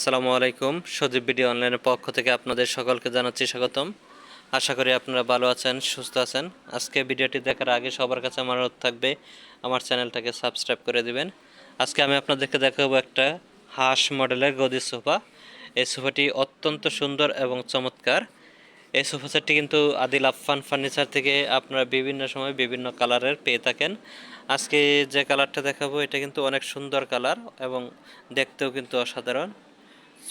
আসসালামু আলাইকুম, সজীব ভিডিও অনলাইনের পক্ষ থেকে আপনাদের সকলকে জানাচ্ছি স্বাগতম। আশা করি আপনারা ভালো আছেন, সুস্থ আছেন। আজকে ভিডিওটি দেখার আগে সবার কাছে আমার অনুরোধ থাকবে, আমার চ্যানেলটাকে সাবস্ক্রাইব করে দিবেন। আজকে আমি আপনাদেরকে দেখাবো একটা হাঁস মডেলের গদি সোফা। এই সোফাটি অত্যন্ত সুন্দর এবং চমৎকার। এই সোফা সেটটি কিন্তু আদিল আফফান ফার্নিচার থেকে আপনারা বিভিন্ন সময় বিভিন্ন কালারের পেয়ে থাকেন। আজকে যে কালারটা দেখাবো, এটা কিন্তু অনেক সুন্দর কালার এবং দেখতেও কিন্তু অসাধারণ।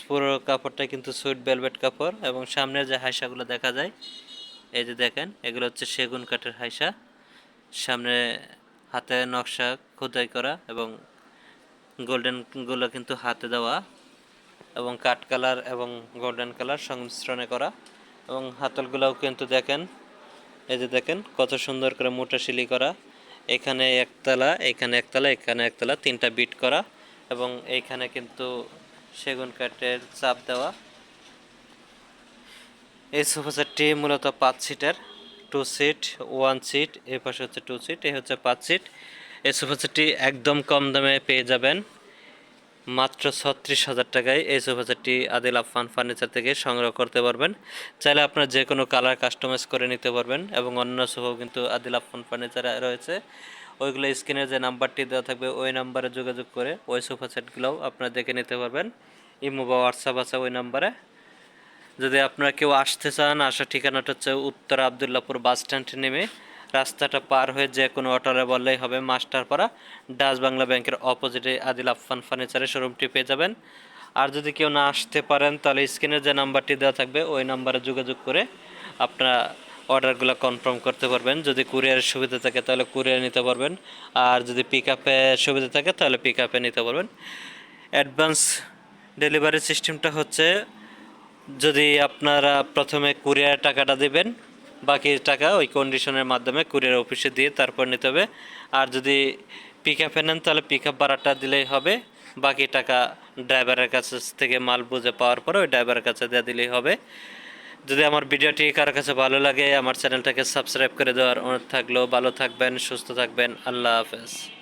পুরো কাপড়টা কিন্তু সুইট ভেলভেট কাপড় এবং সামনের যে হাইসাগুলো দেখা যায়, এই যে দেখেন, এগুলো হচ্ছে সেগুন কাঠের হাইসা। সামনে হাতে নকশা খোদাই করা এবং গোল্ডেনগুলো কিন্তু হাতে দেওয়া এবং কাঠ কালার এবং গোল্ডেন কালার সংমিশ্রণে করা এবং হাতলগুলোও কিন্তু দেখেন, এই যে দেখেন, কত সুন্দর করে মোটা শিলি করা। এখানে একতলা এখানে একতলা এখানে একতলা, তিনটা বিট করা এবং এইখানে কিন্তু সেগুন কাঠের চাপ দেওয়া। এই সোফা সেটটি মূলত পাঁচ seater two seat one seat এই পাশে হচ্ছে টু সিট এই হচ্ছে পাঁচ সিট এই সোফা সেটটি একদম কম দামে পেয়ে যাবেন। মাত্র ছত্রিশ হাজার টাকায় এই সোফা সেটটি আদিল আফান ফার্নিচার থেকে সংগ্রহ করতে পারবেন। চাইলে আপনার যে কোনো কালার কাস্টমাইজ করে নিতে পারবেন এবং অন্য সোফাও কিন্তু আদিল আফান ফার্নিচারে রয়েছে। ওইগুলো স্ক্রিনে যে নাম্বারটি দেওয়া থাকবে, ওই নাম্বারে যোগাযোগ করে ওই সোফা সেটগুলোও আপনারা দেখে নিতে পারবেন। ইমো বা হোয়াটসঅ্যাপ আছে ওই নাম্বারে। যদি আপনারা কেউ আসতে চান, আসার ঠিকানাটা হচ্ছে উত্তর আবদুল্লাপুর বাস স্ট্যান্ড নেমে রাস্তাটা পার হয়ে যে কোনো অটোরে বললেই হবে মাস্টারপাড়া। ডাচ বাংলা ব্যাংকের অপোজিটে আদিল আফফান ফার্নিচারের শোরুমটি পেয়ে যাবেন। আর যদি কেউ না আসতে পারেন, তাহলে স্ক্রিনে যে নাম্বারটি দেওয়া থাকবে, ওই নাম্বারে যোগাযোগ করে আপনারা অর্ডারগুলো কনফার্ম করতে পারবেন। যদি কুরিয়ারের সুবিধা থাকে তাহলে কুরিয়ার নিতে পারবেন। আর যদি পিক আপে সুবিধা থাকে তাহলে পিক আপে নিতে পারবেন। অ্যাডভান্স ডেলিভারি সিস্টেমটা হচ্ছে, যদি আপনারা প্রথমে কুরিয়ার টাকাটা দেবেন, বাকি টাকা ওই কন্ডিশনের মাধ্যমে কুরিয়ার অফিসে দিয়ে তারপর নিতে হবে। আর যদি পিক আপে নেন তাহলে পিক আপ ভাড়াটা দিলেই হবে। বাকি টাকা ড্রাইভারের কাছে থেকে মাল বুঝে পাওয়ার পরে ওই ড্রাইভারের কাছে দিয়ে দিলেই হবে। যদি আমার ভিডিওটি কারোর কাছে ভালো লাগে, আমার চ্যানেলটাকে সাবস্ক্রাইব করে দেওয়ার অনুরোধ থাকলেও ভালো থাকবেন, সুস্থ থাকবেন। আল্লাহ হাফেজ।